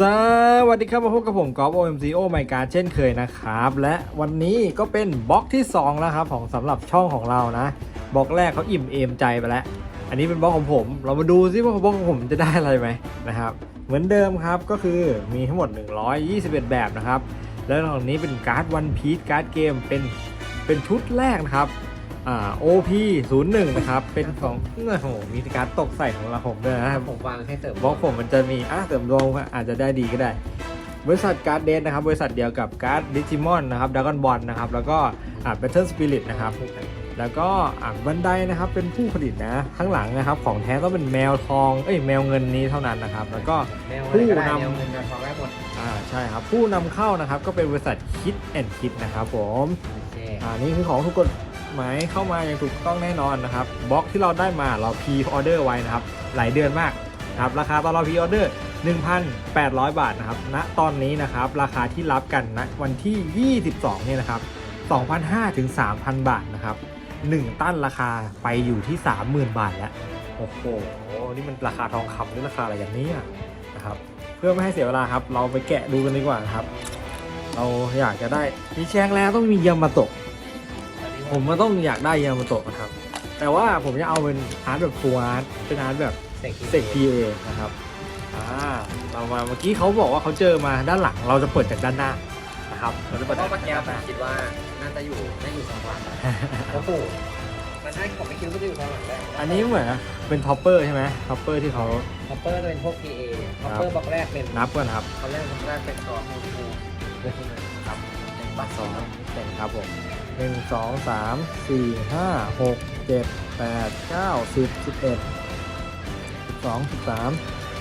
สวัสดีครับมาพบกับผมกอล์ฟ OMCO ไมการเช่นเคยนะครับ และวันนี้ก็เป็นบล็อกที่ 2 แล้วครับของสำหรับช่องของเรานะบล็อกแรกเขาอิ่มเอมใจไปแล้ว อันนี้เป็นบล็อกของผม เรามาดูซิว่าบล็อกของผมจะได้อะไรไหมนะครับ เหมือนเดิมครับก็คือมีทั้งหมด 121 แบบนะครับ แล้วตรงนี้เป็นการ์ดวันพี e การ์ดเกมเป็นเป็นชุดแรกนะครับ อ่า OP 01นะครับ เป็นของโอ้โหมีการ์ดตกใส่ของเราผมด้วยนะครับผมวางให้เสริมบล็อกผมมันจะมีอะเสริมดวงอาจจะได้ดีก็ได้ บริษัทการ์ดเดนนะครับ บริษัทเดียวกับการ์ดดิจิมอนนะครับดากอนบอลนะครับ แล้วก็อ่าเบเทิลสปิริตนะครับ แล้วก็อ่าบันไดนะครับ เป็นผู้ผลิตนะ ข้างหลังนะครับ ของแท้ต้องเป็นแมวทอง เอ้ย แมวเงินนี้เท่านั้นนะครับ แล้วก็แมวอะไรก็ได้ผู้นำแมวเงินแมวทองได้หมดอ่า ใช่ครับ ผู้นำเข้านะครับ ก็เป็นบริษัทคิดแอนคิดนะครับผมโอเคอ่า นี่คือของถูกกฎ หมายเข้ามาอย่างถูกต้องแน่นอนนะครับบล็อกที่เราได้มาเราพีออเดอร์ไว้นะครับ หลายเดือนมากนะครับราคาตอนเราพีออเดอร์ 1,800 บาทนะครับณตอนนี้นะครับราคาที่รับกันณวันที่ 22เนี่ยนะครับ2,500ถึง3,000 บาทนะครับ1ตั้นราคาไปอยู่ที่ 30,000 บาทแล้วโอ้โหนี่มันราคาทองคำหรือราคาอะไรอย่างนี้นะครับเพื่อไม่ให้เสียเวลาครับ เราไปแกะดูกันดีกว่านะครับ เราอยากจะได้มีแชงแล้วต้องมียามาตะ ผมก็ต้องอยากได้ยามาโตะนะครับ แต่ว่าผมจะเอาเป็นอาร์ตแบบฟูอาร์ตเป็นอาร์ตแบบเสกเซก PA นะครับอ่าเรามาเมื่อกี้เขาบอกว่าเขาเจอมาด้านหลังเราจะเปิดจากด้านหน้านะครับเราจะเพเปิดราะจากเมื่อกี้ด้านผหมน้าคิดว่าน่าจะอยู่น่าอยู่สองหลังโอ้โหมันให้ผมไม่คิดว่าจะอยู่สองหลังได้อันนี้เหมือนเป็นท็อปเปอร์ใช่ไหมท็อปเปอร์ที่เขาฮอปเปอร์จะเป็นพวก PA ฮอปเปอร์บล็อกแรกเป็นนับกันครับเขาแรกบล็อกแรกเป็นตัวฮูฮูครับเป็นบัตรสองเห็นครับผม หนึ่งสองสามสี่ห้าหกเจ็ดแปดเก้าสิบสิบเอ็ดสิบสองสิบสาม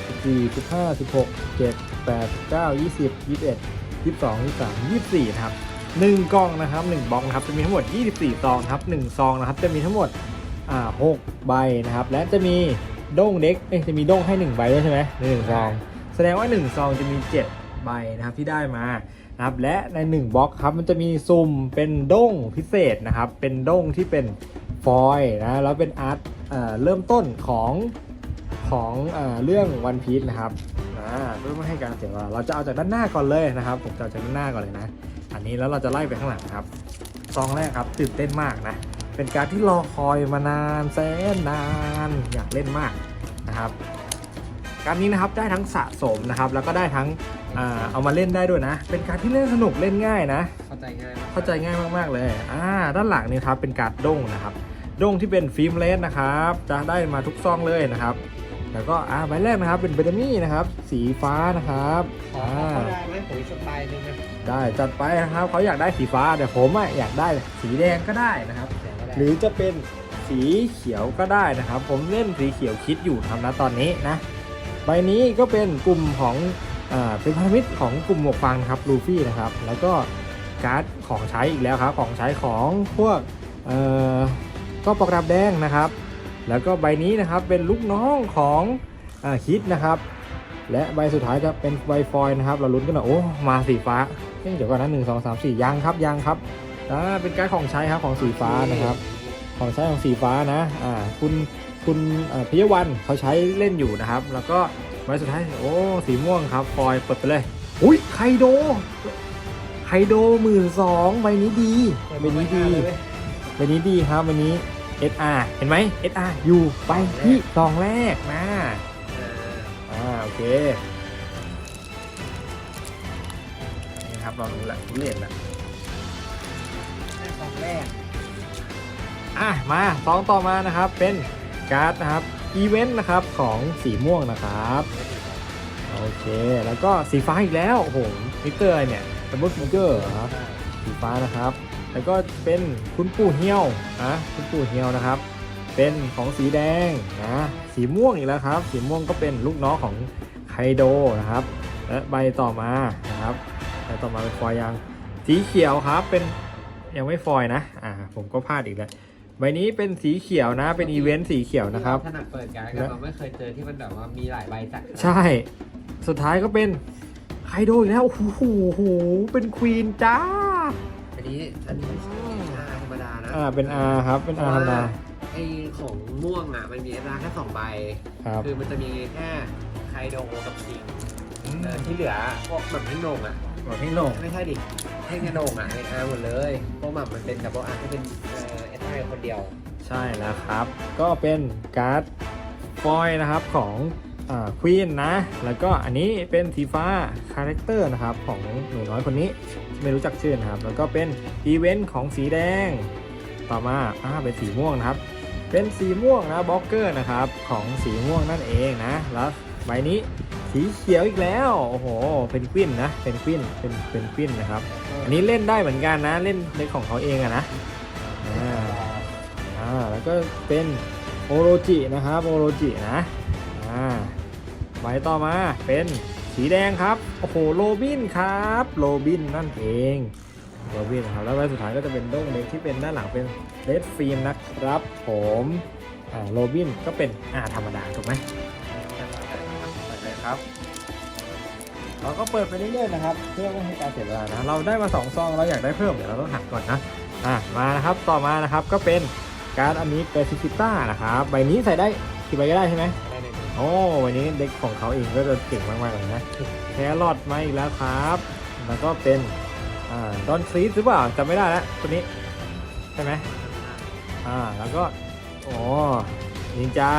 สิบสี่สิบห้าสิบหกเจ็ดแปดเก้ายี่สิบยี่สิบเอ็ดยี่สิบสองยี่สิบสามยี่สิบสี่นะครับหนึ่งกล่องนะครับหนึ่งบล็อกนะครับจะมีทั้งหมดยี่สิบสี่ซองครับหนึ่งซองนะครับจะมีทั้งหมดอ่าหกใบนะครับ และจะมีด้งเด็กเอ้ยจะมีด้งให้หนึ่งใบด้วยใช่ไหมในหนึ่งซองแสดงว่า1ซองจะมี7ใบนะครับที่ได้มา นะครับและใน 1บล็อกครับมันจะมีซุ่มเป็นด้งพิเศษนะครับ เป็นด้งที่เป็นฟอยล์นะแล้วเป็นอาร์ตเเริ่มต้นของของเอเรื่องวันพี e นะครับนะเพื่อไม่ให้การเสียเวลาเราจะเอาจากด้านหน้าก่อนเลยนะครับ ผมจะเอาจากด้านหน้าก่อนเลยนะ อันนี้แล้วเราจะไล่ไปข้างหลังครับซองแรกครับตื่นเต้นมากนะเป็นการที่รอคอยมานานแสนนานอยากเล่นมากนะครับ การนี้นะครับได้ทั้งสะสมนะครับแล้วก็ได้ทั้งอ่าเอามาเล่นได้ด้วยนะ เป็นการดที่เล่นสนุกเล่นง่ายนะ เข้าใจง่ายมากเข้าใจง่ายมากๆเลยอ่าด้านหลังนี่ครับเป็นการ์ดด้งนะครับด้งที่เป็นฟิล์มเลสนะครับจะได้มาทุกซองเลยนะครับแล้วก็อ่าใบแรกนะครับเป็นเบดมี่นะครับ สีฟ้านะครับขออ่าเข้าได้ไหมผมมีสไตล์หนึงนะได้จัดไปนะครับเขาอยากได้สีฟ้าแต่ผมอะอยากได้สีแดงก็ได้นะครับเดี๋ยวก็ได้หรือจะเป็นสีเขียวก็ได้นะครับ ผมเล่นสีเขียวคิดอยู่ทำนะตอนนี้นะ ใบนี้ก็เป็นกลุ่มของอเป็นพันธมิตรของกลุ่มหมวกฟางครับลูฟี่นะครับ แล้วก็การ์ดของใช้อีกแล้วครับ ของใช้ของพวกก็ปอกดาบแดงนะครับ แล้วก็ใบนี้นะครับเป็นลูกน้องของอคิดนะครับ และใบสุดท้ายจะเป็นใบฟอยนะครับ เราลุ้นกันหน่อยโอ้มาสีฟ้าเอ้ยเดี๋ยวก่อนนะหนึ่งสองสามสี่ยังครับยังครับอ่าเป็นการดของใช้ครับของสีฟ้านะครับ ของใช้ของสีฟ้านะอ่าคุณ คุณอ่าพิยวันเขาใช้เล่นอยู่นะครับ แล้วก็ใบสุดท้ายโอ้สีม่วงครับฟอยล์เปิดไปเลยอุ้ยไคโดไคโดหมื่นสองใบนี้ดีใบนี้ดีใบนี้ดีครับใบนี้ SR เห็นไหม SR อยู่ไปที่ซองแรกนะอ่าโอเคนี่ครับเรารู้แล้วรู้เล่นแล้วสองแรกอะมาซองต่อมานะครับเป็น การ์ดนะครับอีเวนต์นะครับของสีม่วงนะครับโอเคแล้วก็สีฟ้าอีกแล้วโอ้โหมิเตอร์เนี่ยดับเบิลฟิเกอร์ครับสีฟ้านะครับ แล้วก็เป็นคุณปู่เฮียวนะคุณปู่เฮียวนะครับ เป็นของสีแดงนะสีม่วงอีกแล้วครับ สีม่วงก็เป็นลูกน้องของไคโดนะครับและใบต่อมานะครับใบต่อมาเป็นฟอยล์ยังสีเขียวครับเป็นยังไม่ฟอยล์นะอ่าผมก็พลาดอีกแล้ว ใบนี้เป็นสีเขียวนะ เป็นอีเวนต์สีเขียวนะครับ ถนัดเปิดการ์ดกันเราไม่เคยเจอที่มันแบบว่ามีหลายใบจัดขนาดนั้นใช่ สุดท้ายก็เป็นไคโดอีกแล้ว โอ้โหโหเป็นควีนจ้า อันนี้อันนี้ไม่ใช่อาธรรมดานะอ่า เป็น R ครับ เป็น R ธรรมดา ไอของม่วงอะมันมีเอราแค่สองใบ ครับ คือมันจะมีแค่ไคโดกับคิงอืมเออที่เหลือพวกแบบให้โหนงอะบอกพี่โหน่งไม่ใช่ดิให้แค่โหนงอะในอาร์หมดเลยพวกแบบมันเป็นดับเบิลอาร์ที่เป็นเอ่อ เอสไอคนเดียว ใช่แล้วครับ ก็เป็นการ์ดฟอยนะครับของควีนนะ แล้วก็อันนี้เป็นสีฟ้าคาแรคเตอร์นะครับของหนูน้อยคนนี้ไม่รู้จักชื่อนะครับ แล้วก็เป็นอีเวนต์ของสีแดง ต่อมาอ่าเป็นสีม่วงนะครับ เป็นสีม่วงนะบล็อกเกอร์นะครับของสีม่วงนั่นเองนะ แล้วใบนี้สีเขียวอีกแล้ว โอ้โห เป็นกวินนะ เป็นกวิน เป็นเป็นกวินนะครับ อันนี้เล่นได้เหมือนกันนะ เล่นในของเขาเองอะนะ อ่าแล้วก็เป็นโอโรจินะครับโอโรจินะอ่าใบต่อมาเป็นสีแดงครับโอ้โหโรบินครับโรบินนั่นเองโรบินครับแล้วใบสุดท้ายก็จะเป็นด้งเล็กที่เป็นด้านหลังเป็นเลดฟิล์มนะครับผมอ่าโรบินก็เป็นอ่าธรรมดาถูกไหมเปิดเลยครับเราก็เปิดไปเรื่อยๆนะครับเพื่อไม่ให้การเสียเวลานะเราได้มาสองซองเราอยากได้เพิ่มเดี๋ยวเราต้องหักก่อนนะอะมานะครับต่อมานะครับก็เป็น การ์ดอันนี้เปซิฟิต้านะครับใบนี้ใส่ได้กี่ใบก็ได้ใช่ไหมได้ในมือโอ้วันนี้เด็กของเขาเองก็จะเก่งมากๆเลยนะแครอทมาอีกแล้วครับ แล้วก็เป็นอ่าดอนซีสหรือเปล่าจำไม่ได้แล้วตัวนี้ใช่ไหมอ่าแล้วก็โอ้นินจา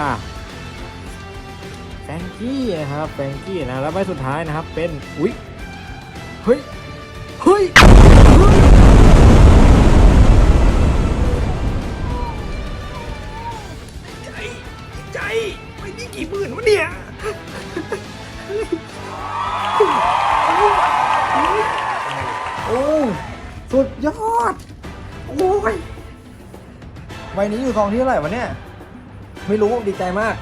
แฟงกี้นะครับแฟงกี้นะแล้วใบสุดท้ายนะครับเป็นอุ๊ยเฮ้ยเฮ้ย ใบนี้อยู่ซองที่เท่าไหร่วะเนี่ย ไม่รู้ดีใจมาก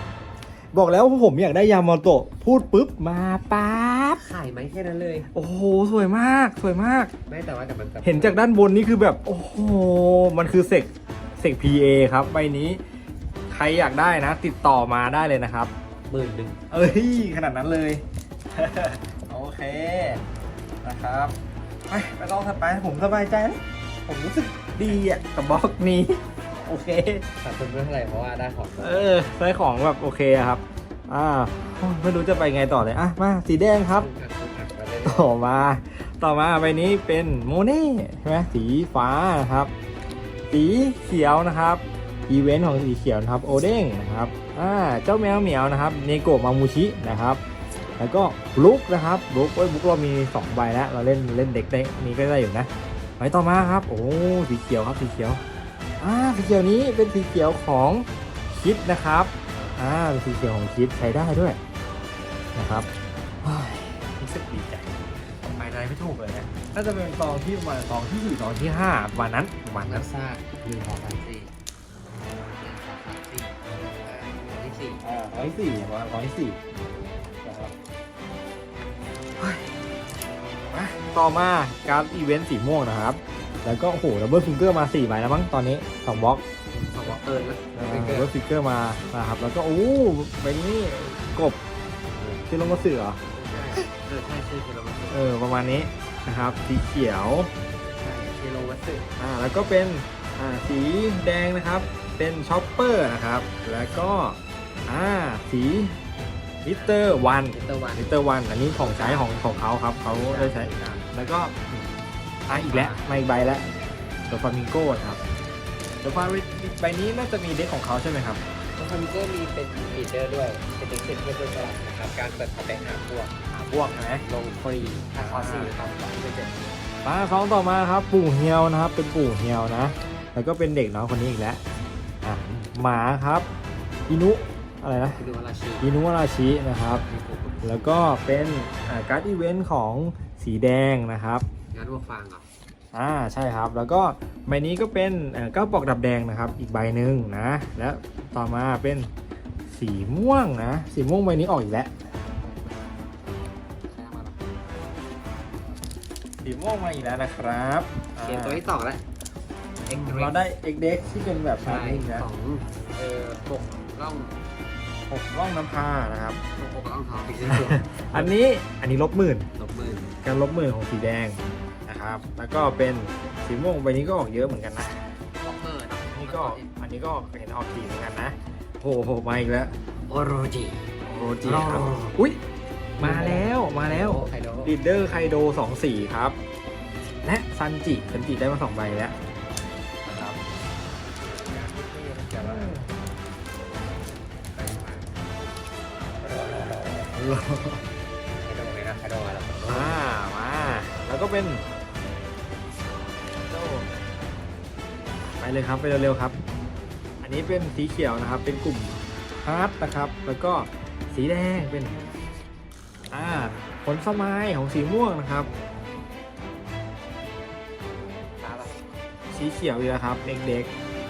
บอกแล้วว่าผมอยากได้ยามาโตะพูดปุ๊บมาปั๊บขายไหมแค่นั้นเลย โอ้โหสวยมากสวยมาก ไม่แต่ว่าแต่มันจะเห็นจากด้านบนนี่คือแบบ โอ้โห มันคือเซกเซก PA ครับใบนี้ ใครอยากได้นะ ติดต่อมาได้เลยนะครับ หมื่นหนึ่งเอ้ย ขนาดนั้นเลย โอเคนะครับ ไปไปลองถัดไปผมสบายใจแล้วผมรู้สึกดีอะกับบล็อกนี้ โอเคขาดทุนไม่เท่าไหร่เพราะว่าได้ของเออได้ของแบบโอเคอะครับ อ่าโอ้ยไม่รู้จะไปไงต่อเลยอะมาสีแดงครับขาดทุนหักไปเลยต่อมา ต่อมาใบนี้เป็นโมเน่ใช่ไหมสีฟ้านะครับ สีเขียวนะครับอีเวนต์ของสีเขียวนะครับโอเด้งนะครับอ่าเจ้าแมวเหมียวนะครับเนโกะมามูชินะครับ แล้วก็บลุกนะครับบลุกเอ้ยบลุกเรามี 2 ใบแล้วเราเล่นเล่นเด็กได้นี้ก็ได้อยู่นะใบต่อมาครับ โอ้สีเขียวครับสีเขียว อ่าสีเขียวนี้เป็นสีเขียวของคิดนะครับอ่าเป็นสีเขียวของคิดใช้ได้ด้วยนะครับเฮ้ยรู้สึกดีใจไปไหนไม่ถูกเลยนะน่าจะเป็นซองที่ประมาณซองที่สี่ซองที่ห้าประมาณนั้นประมาณนันั้กนซ่าหนึ่งสองสามสี่หนึ่งสองสามสี่อ่าที่สี่อ่าร้อยสี่ประมาณร้อยสี่นะครับเฮ้ยมาต่อมาการดอีเวนต์สีม่วงนะครับ แล้วก็โอ้โหดับเบิลฟิงเกอร์มาสี่ใบแล้วมั้งตอนนี้สองบล็อกสองวอเตอร์นะดับเป็นเกิเบิลดฟิงเกอร์มานะครับแล้วก็โอ้ใบนี้กบที่ลงมาเสือเหรอเออใช่ใช่เชโลวัตสึเออประมาณนี้นะครับสีเขียว ใช่เชโลวัตสึอ่าแล้วก็เป็นอ่าสีแดงนะครับ เป็นช็อปเปอร์นะครับ แล้วก็อ่าสีลิเตอร์วันมิสเตอร์วันลิเตอร์วันอันนี้ของใช้ของของเขาครับเขาได้ใช้แล้วก็ อ่าอีกแล้วมาอีกใบแล้วเดอะฟามิงโก้ครับเดอะฟาใบนี้น่าจะมีเด็กของเขาใช่ไหมครับแล้วคอมพิวเตอร์มีเป็นลีดเดอร์ด้วย เป็นเด็กเซ็นเพื่อนตลาดนะครับ การเปิดคอมแบกหาพวกหาพวกนะลงฟรีถ้าคอร์สี่ครับสองเป็นเจ็ดมาสองต่อมาครับปู่เฮียวนะครับ เป็นปู่เฮียวนะ แล้วก็เป็นเด็กน้องคนนี้อีกแล้วอ่าหมาครับอินุอะไรนะคือดูวาราชีอินุวาราชินะครับ แล้วก็เป็นอ่าการ์ดอีเวนต์ของสีแดงนะครับ งานวัวฟางเหรออ่าใช่ครับแล้วก็ใบนี้ก็เป็นเอ่อเก้าปอกดับแดงนะครับ อีกใบหนึ่งนะ แล้วต่อมาเป็นสีม่วงนะ สีม่วงใบนี้ออกอีกแล้วใช่มาหรอสีม่วงมาอีกแล้วนะครับอ่าเกมตัวที่สองแล้วเอ็กซ์เราได้เอ็กเด็กที่เป็นแบบชาใช่ร์นิ่งนะของเอ่อปกร่องหกร่องน้ำพานะครับปกร่องทองพิกเซลอันนี้อันนี้ลบหมื่นลบหมื่นการลบหมื่นของสีแดง นะครับ แล้วก็เป็นสีม่วงใบนี้ก็ออกเยอะเหมือนกันนะลบหมื่นนี่ก็อันนี้ก็เห็นออกทีเหมือนกันนะโอ้โหมาอีกแล้วโอโรจิโอจีครับอ๋ออุ้ยมาแล้วมาแล้วไคโดลีดเดอร์ไคโดสองสีครับ และซันจิซันจิได้มาสองใบแล้วนะครับแต่ว่าไคโดเลยนะไคโดมาแล้วมามาแล้วก็เป็น ไปเลยครับไปเร็วๆครับ อันนี้เป็นสีเขียวนะครับ เป็นกลุ่มฮาร์ดนะครับ แล้วก็สีแดงเป็นอ่าผลสมายของสีม่วงนะครับตาละสีเขียวอีกแล้วครับ เด็ก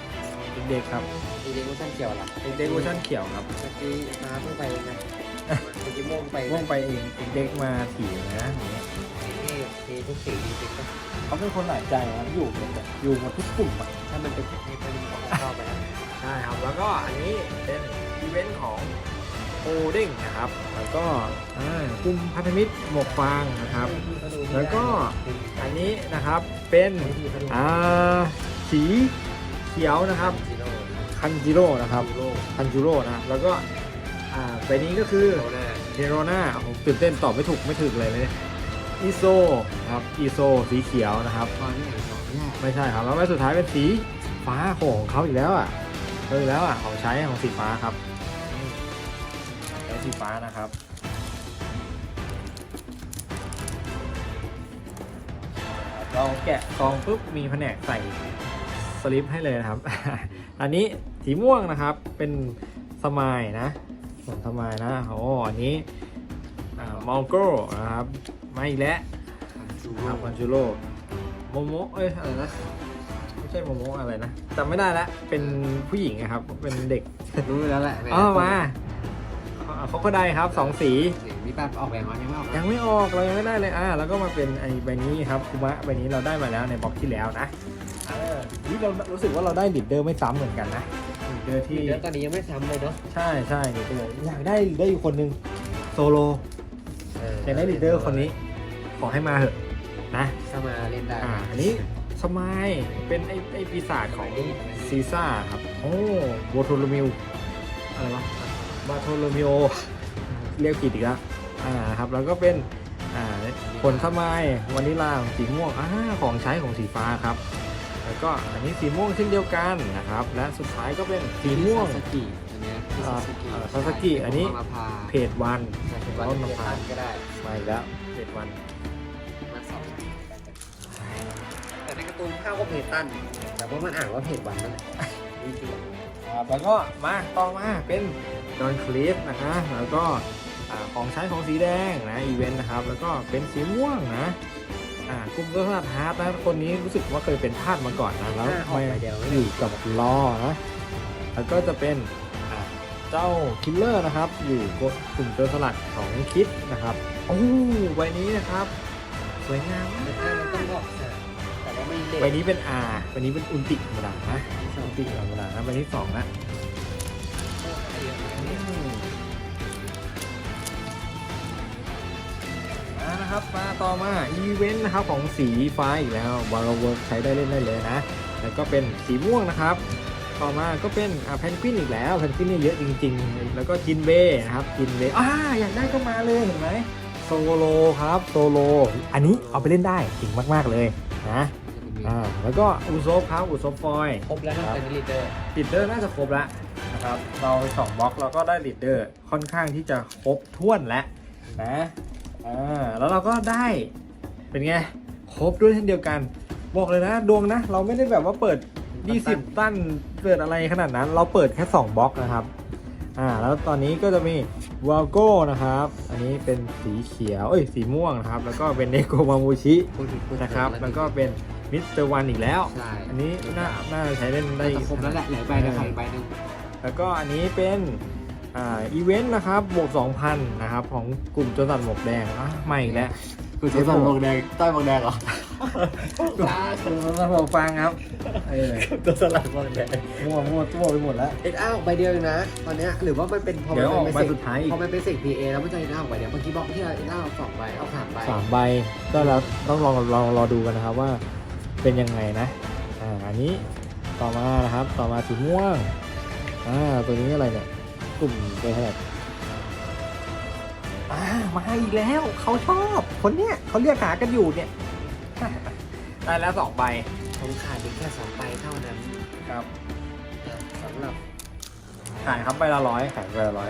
ๆเด็กๆครับดีเด็กว่าชั้นเขียวล่ะเด็กๆเวอร์ชันเขียวครับ เมื่อกี้ตาเพิ่งไปเองนะเมื่อกี้ม่วงไปม่วงไปเองเด็กๆมาถีนะอย่างเงี้ยนี่ มีทุกสีจริงๆเขาเป็นคนหลายใจครับอยู่หมดอะอยู่หมดทุกกลุ่มอะถ้ามันเป็นนี่เป็นของเข้าไปแล้วใช่ครับ แล้วก็อันนี้เป็นอีเวนต์ของโอเด้งนะครับ แล้วก็อ่ากลุ่มพันธมิตรหมวกฟางนะครับ แล้วก็อันนี้นะครับเป็นอ่าสีเขียวนะครับซีโร่คันจิโร่นะครับซีโร่คันจิโร่นะแล้วก็อ่าใบนี้ก็คือโซน่า เทโรนาผมตื่นเต้นตอบไม่ถูกไม่ถึกเลยเลย อีโซครับอีโซสีเขียวนะครับ ตอนนี้อย่างสองแย่ไม่ใช่ครับ แล้วใบสุดท้ายเป็นสีฟ้าของเขาอีกแล้วอะเออแล้วอะของใช้ของสีฟ้าครับอืมใช้สีฟ้านะครับเราแกะซองปุ๊บมีแผนกใส่สลิปให้เลยนะครับ อันนี้สีม่วงนะครับเป็นสมายนะส่วนสมายนะโอ้อันนี้มอลโก้นะครับ มาอีกแล้วจูครับมันจูโร่โมโมเอ้ยอะไรนะไม่ใช่โมโมอะไรนะจำไม่ได้ละเป็นผู้หญิงนะครับ เป็นเด็กรู้แล้วแหละอ๋อมาเขาก็ได้ครับสองสีมีแป๊บออกแบบมายังไม่ออกยังไม่ออกเรายังไม่ได้เลยอ่าแล้วก็มาเป็นไอ้ใบนี้ครับคุมะใบนี้เราได้มาแล้วในบล็อกที่แล้วนะเออนี่เรารู้สึกว่าเราได้ลีดเดอร์ไม่ซ้ำเหมือนกันนะลีดเดอร์ที่เดี๋ยวตอนนี้ยังไม่ซ้ำเลยเนาะใช่ใช่ลีดเดอร์อยากได้ลีดเดอร์อยู่คนหนึ่งโซโลอยากได้ลีดเดอร์คนนี้ ขอให้มาเถอะนะถ้ามาเล่นได้อ่าอันนี้สมายเป็นไอไอปีศาจของซีซ่าครับ โอ้โบโทโลมิวอะไรวะบาโทโลมิโอเรียกผิดอีกแล้วอ่าครับแล้วก็เป็นอ่าผลสมายวานิลาของสีม่วงอ่าของใช้ของสีฟ้าครับ แล้วก็อันนี้สีม่วงเช่นเดียวกันนะครับ และสุดท้ายก็เป็นสีม่วงซาสกิอันเนี้ยอ่าอ่าซาสกิอันนี้มาพาเพจวันวันต้นมะมะพพร้าวก็ได้มาอีกแล้วเพจวัน การ์ตูนภาพว่าเพจตัน แต่ว่ามันอ่านว่าเพจวันนั่นแหละจริงครับแล้วก็มาต่อมาเป็นดอนคลิฟนะฮะแล้วก็อ่าของใช้ของสีแดงนะอีเวนต์นะครับแล้วก็เป็นสีม่วงนะอ่ากลุ่มก็ธาตุฮาร์ดนะคนนี้รู้สึกว่าเคยเป็นทาสมาก่อนนะแล้วห้าออกไม่ไปเดียวอยู่กับลอนะแล้วก็จะเป็นอ่าเจ้าคิลเลอร์นะครับ อยู่กลุ่มโจรสลัดของคิดนะครับโอ้ใบนี้นะครับ สวยงามๆมากแต่มันต้องบอกแต่ว่า ไม่เด็ใบนี้เป็น R ใบนี้เป็นอุลติธรรมดานะอุลติธรรมดานะใบที่สองนะมานะครับมาต่อมาอีเวนต์นะครับของสีฟ้าอีกแล้ววาร์เวิร์กใช้ได้เล่นได้เลยนะ แล้วก็เป็นสีม่วงนะครับ ต่อมาก็เป็นอ่าแพนกวินอีกแล้วแพนกวินเนี่ยเยอะจริง ๆ แล้วก็จินเบนะครับจินเบอ่าอยากได้ก็มาเลยเห็นไหมโซโลครับโซโล อันนี้เอาไปเล่นได้เก่งมากๆเลยนะ อ่าแล้วก็อุซบครับอุซบฟอยครบแล้วนะเป็นลีดเดอร์ลีดเดอร์น่าจะครบแล้วนะครับเราสองบล็อกเราก็ได้ลีดเดอร์ค่อนข้างที่จะครบถ้วนแล้วนะอ่าแล้วเราก็ได้เป็นไงครบด้วยเช่นเดียวกัน บอกเลยนะดวงนะ เราไม่ได้แบบว่าเปิด 20 ตั้นเปิดอะไรขนาดนั้น เราเปิดแค่ 2บล็อกนะครับอ่าแล้วตอนนี้ก็จะมีวาโก้นะครับ อันนี้เป็นสีเขียว เอ้ยสีม่วงนะครับ แล้วก็เป็นเนโกมามูชิพูดถึงพูดถึงนะครับ แล้วก็เป็น มิสเตอร์วันอีกแล้ว ใช่อันนี้น่าน่าจะใช้เล่นได้น่าจะครบแล้วแหละเหลือใบเดียวค่ะอีกใบหนึ่งแล้วก็อันนี้เป็นอ่าอีเวนต์นะครับบวก2,000นะครับของกลุ่มโจรสันหมวกแดงอะใหม่อีกแล้ว คุณจะสั่งหมวกแดงต้อยหมวกแดงเหรอกลุ่มโจรสันหมวกฟางครับเออตัวสลัดหมวกแดงมั่วมั่วตัวไปหมดแล้วเอ็ดอ้าออกใบเดียวเองนะ ตอนเนี้ยหรือว่ามันเป็นพอเดี๋มัยวนออกเป็นมาเสสุกดท้ายอีกพอมันเป็นเสกพีเอแล้วมันจะเอ็ดอ้าออกใบเดียวเมื่อกี้บอกที่เราเอ็ดอ้าออกสองใบเอาสามใบสามใบก็แล้วต้องลองลองรอดูกันนะครับว่า เป็นยังไงนะอ่าอันนี้ต่อมานะครับต่อมาสีม่วงอ่าตัวนี้อะไรเนี่ยกลุ่มเบแฮกอ่าอ่ามาอีกแล้วเขาชอบ คนเนี้ยเขาเรียกหากันอยู่เนี่ยได้แล้วสองใบผมขาดอีกแค่สองใบเท่านั้นครับนะสำหรับขายครับใบละร้อยขายใบละร้อย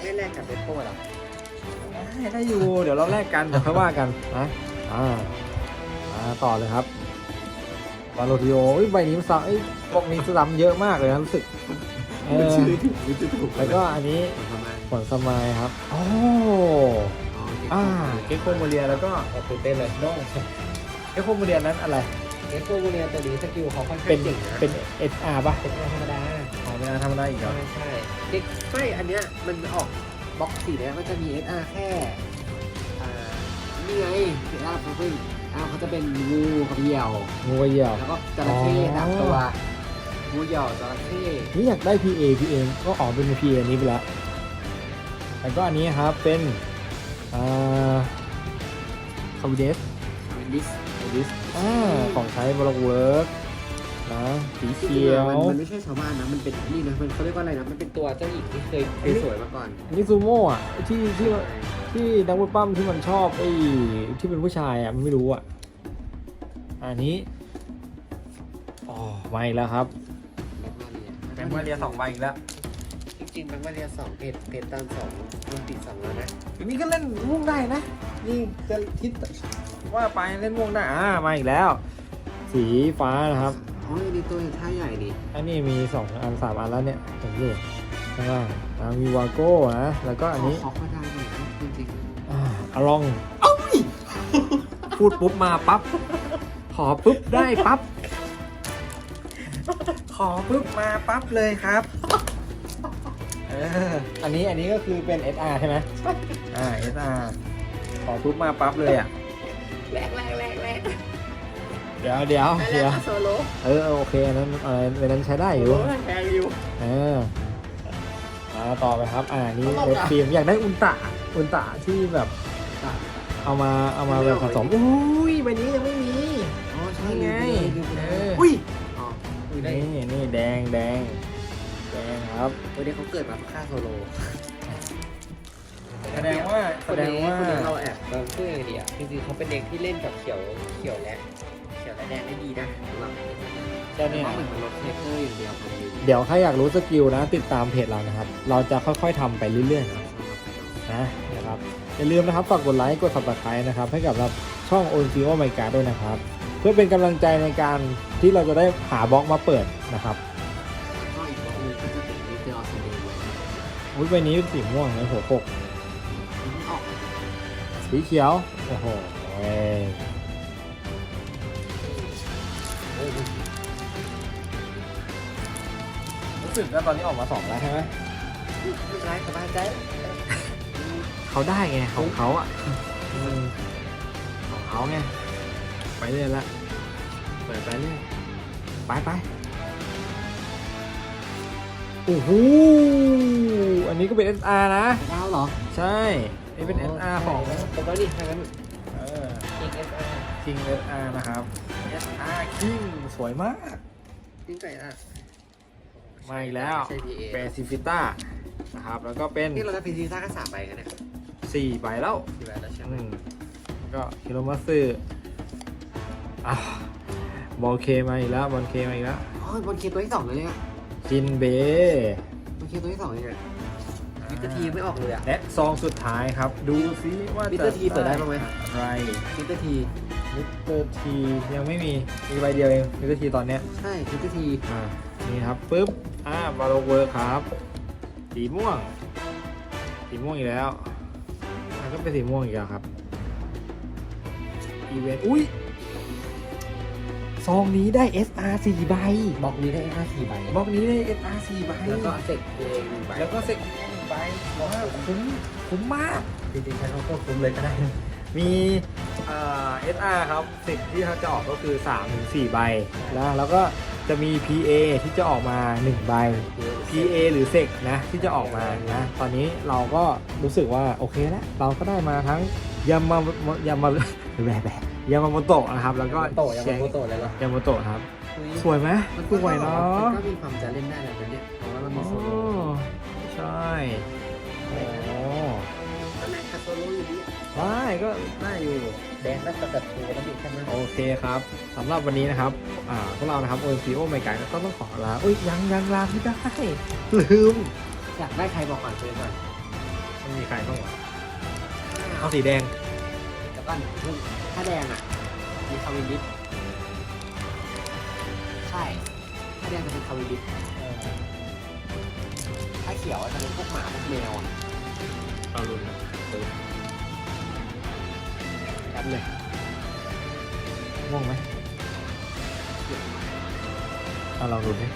ไม่แลกกับเบโป้หรอได้ได้อยู่ เดี๋ยวเราแลกกันเดี๋ยวค่อยว่ากันนะอ่าอ่า ต่อเลยครับวาโลทิโอเอ้ยใบนี้มันซ้ำไอ้ยพวกนี้ซ้ำเยอะมากเลยนะรู้สึกเออชื่อถูกไม่ถูกแล้วก็อันนี้ทำไมผลสมายครับโอ้อ่าเกโกโมเรียแล้วก็ตื่นเต้นเลยโน่เกโกโมเรียนั้นอะไรเอสโกโมเนียตัวนี้สกิลเขาค่อนข้าเป็นงเก่งนะเป็น SR ป่ะเป็นธรรมดาอ๋อเป็นธรรมดาอีกเหรอใช่ใช่เด็กไม่อันเนี้ยมันออกบล็อกสีเนี้ยมันจะมี SR แค่อ่านี่ไง SR เขาเป็น อ่าเขาจะเป็นงูกับเหยี่ยว งูกระเหยี่ยว แล้วก็จระเข้อ๋อดับตัว งูเหยี่ยวจระเข้นี่อยากได้ PA PA ก็ออกเป็น PA นี้ไปแล้วแล้วก็อันนี้ครับเป็นอ่าคาวิเดสเป็นดิสคาวิเดสอ่าของใช้บล็อกเวิร์กนะสีเขียวมันมันไม่ใช่ชาวบ้านนะ มันเป็นนี่นะ มันเขาเรียกว่าอะไรนะ มันเป็นตัวเจ้าหญิงที่เคยเคยสวยมาก่อนนิซูโม่อะที่ที่ ที่นักมวยปั้มที่มันชอบไอ้ที่เป็นผู้ชายอะมันไม่รู้อะ อันนี้อ๋อมาอีกแล้วครับแบงค์มาเรียแบงค์มาเรียสองใบอีกแล้วจริงๆแบงค์มาเรียสองเพจเพจตามสองมันติดสองแล้วนะอันนี้ก็เล่นม่วงได้นะ นี่จะคิดว่าไปเล่นม่วงได้อ่ามาอีกแล้ว สีฟ้านะครับอ๋ออันนี้ตัวท่าใหญ่ดิอันนี้มีสองอันสามอันแล้วเนี่ยผมอยู่ข้างล่างอ่ามีวาโก้นะแล้วก็อันนี้ อ่าอลอง พูดปุ๊บมาปั๊บ ขอปุ๊บได้ปั๊บ ขอปุ๊บมาปั๊บเลยครับ เออ อันนี้อันนี้ก็คือเป็น SR ใช่ไหมอ่า SR ขอปุ๊บมาปั๊บเลยอะๆแรกแรกแรกแรกเดี๋ยวเดี๋ยวเดี๋ยว โซโล่เออโอเคอันนั้นอะไรอันนั้นใช้ได้อยู่ แพงอยู่ เออมาต่อไปครับ อ่า นี่ตลกเออะฟฟิล์มอยากได้อุลตร้าอุลตร้าที่แบบ เอามาเอามาแบบผสมอุ้ยใบนี้ยังไม่มีอ๋อใช่นี่ไงลืมไปเลยเอออุ้ยอ๋ออุ้ยได้นี่นี่แดงแดงแดงครับวันนี้เขาเกิดมาเพื่อฆ่าโซโลแสดงว่าแสดงว่าคนนี้เราแอบเราเพื่อไงดีอะจริงๆเขาเป็นเด็กที่เล่นกับเขียวเขียวและเขียวและแดงได้ดีนะสำหรับจะเนี่ยเพราะเหมือนมันลดเทเตอร์อย่างเดียวของยูเดี๋ยวถ้าอยากรู้สกิลนะ ติดตามเพจเรานะครับ เราจะค่อยๆทำไปเรื่อยๆครับนะนะครับ อย่าลืมนะครับฝากกดไลค์กด subscribe นะครับให้กับเราช่อง o n c o m y g a ด้วยนะครับ เพื่อเป็นกำลังใจในการที่เราจะได้หาบล็อกมาเปิดนะครับก็อีกบล็อกหนึงก็จะเป็นมิเตอร์ออสเตรเลียอุ้ยใบนี้เป็นสีม่วงนะหัวปกออกสีเขียวโอ้โหเว้ยโอ้โหรู้สึกว่าตอนนี้ออกมาสองแล้วใช่ไหม ไม่เป็นไรสบายใจ เขาได้ไงของเขาอะอืมของเขาไงไปเรื่อยละเปิดไปเรื่อยไปไปโอ้โหอันนี้ก็เป็น SR นะ ดาวเหรอใช่นี่เป็น SR ของผมว่านี่ทางนั้นเอออีกเอสอาร์ King SR นะครับ SR King สวยมากจริงไก่อะ มาอีกแล้ว ใช่ PA เปซิฟิต้านะครับ แล้วก็เป็น นี่เราจะพิซีซ่าก็สามใบกันเนี่ย 4ใบแล้วสี่ใบแล้วใช่ไหมอืมแล้วก็คิโรมัตสึอะบอลเคมาอีกแล้วบอลเคมาอีกแล้วอ๋อบอลเคตัวที่สองเลยเนี่ยจินเบบอลเคตัวที่สองเลยเนี่ยมิสเตอร์ทีไม่ออกเลยอะและซองสุดท้ายครับ ดูซิว่ามิสจะเตอร์ทีเปิดได้บ้างไหมอะไรมิสเตอร์ทีมิสเตอร์ทียังไม่มี มีใบเดียวเองมิสเตอร์ทีตอนเนี้ยใช่มิสเตอร์ทีอ่านี่ครับปุ๊บอ่าบาโลเวอร์ครับ สีม่วง สีม่วงอีกแล้วแล้วก็ เป็นสีม่วงอีกแล้วครับ อีเวนต์อุ้ยซองนี้ได้ SR 4ใบบล็อกนี้ได้ห้าสี่ใบบล็อกนี้ได้ SR 4ใบแล้วก็เสกเองหนึ่งใบแล้วก็เซ็กหนึ่งใบบอกว่าคุ้มคุ้มมาก จริงๆใช้เขาก็คุ้มเลยก็ได้ มีเอ่อ SR ครับสิทธิ์ที่เขาจะออกก็คือ3ถึง4ใบแล้วแล้วก็ จะมี PA ที่จะออกมา 1 ใบ PA หรือเซกนะ ที่จะออกมานะ ตอนนี้เราก็รู้สึกว่า โอเคแล้วเราก็ได้มาทั้งยามายามาแบบแบบยามาโมโตะนะครับ แล้วก็โตยังแชงโมโตเลยเหรอยามาโตะครับ สวยไหมมันสวยเนาะมันก็มีความจะเล่นได้แล้วนะเนี่ยเพราะว่ามันมีอ๋อโซโล่ใช่โอ้แได้ก็ได้อยู่แดงน่าจะจัดโชว์แล้วดิใช่ไหมโอเคครับสำหรับวันนี้นะครับอ่าพวกเรานะครับ OMC โอไมกายก็ต้องขอลาอุ้ยยังยังลาไม่ได้ลืมอยากได้ใครบอกก่อนเลยก่อนมันมีใครบ้างวะเอาสีแดงแล้วก็ถ้าแดงอะ มีคาวินดิฟใช่ถ้าแดงจะเป็นคาวินดิฟถ้าเขียวจะเป็นพวกหมาพวกแมวอะเอาลุ้นนะแป๊บ เลยง่วงไหมเอาเราลุ้นดิ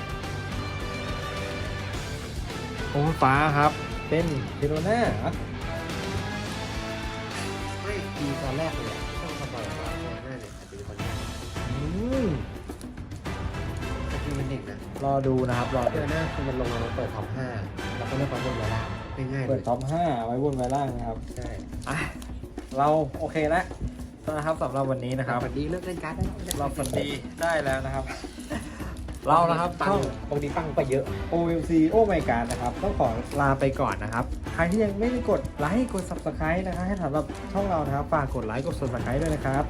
โอ้ฟ้าครับ เป็นพิโรน่าเหรอไม่มีตอนแรกเลยอะต้องคำบอกว่าโคโรนาเนี่ยอาจจะเป็นคนแรกอืมแต่คือมันเด็กนะรอดูนะครับ รอโคดูโรนาคือมันลงมาเปิดท็อปห้าแล้วก็เลือกความบนเวลาง่ายๆเลเปิดยท็อป5ไว้บนไว้ล่างนะครับ ใช่ อะ เราโอเคแล้ว นะครับสำหรับวันนี้นะครับวันนี้เลิกเล่นการ์ดได้แล้วเราฝันดีได้แล้วนะครับ เรานะครับปัช่งองปกติปังไปเยอะ OMC โอ้ไม่การนะครับต้องขอลาไปก่อนนะครับ ใครที่ยังไม่ได้กดไลค์กด subscribe นะครับให้สำหรับช่องเรานะครับฝากกดไลค์กด subscribe ด้วยนะครับ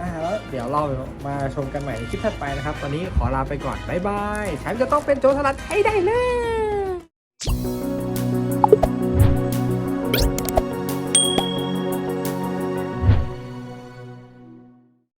อ่าแล้วเดี๋ยวเรามาชมกันใหม่ในคลิปถัดไปนะครับ ตอนนี้ขอลาไปก่อน บ๊ายบายฉันจะต้องเป็นโจรสลัดให้ได้เลย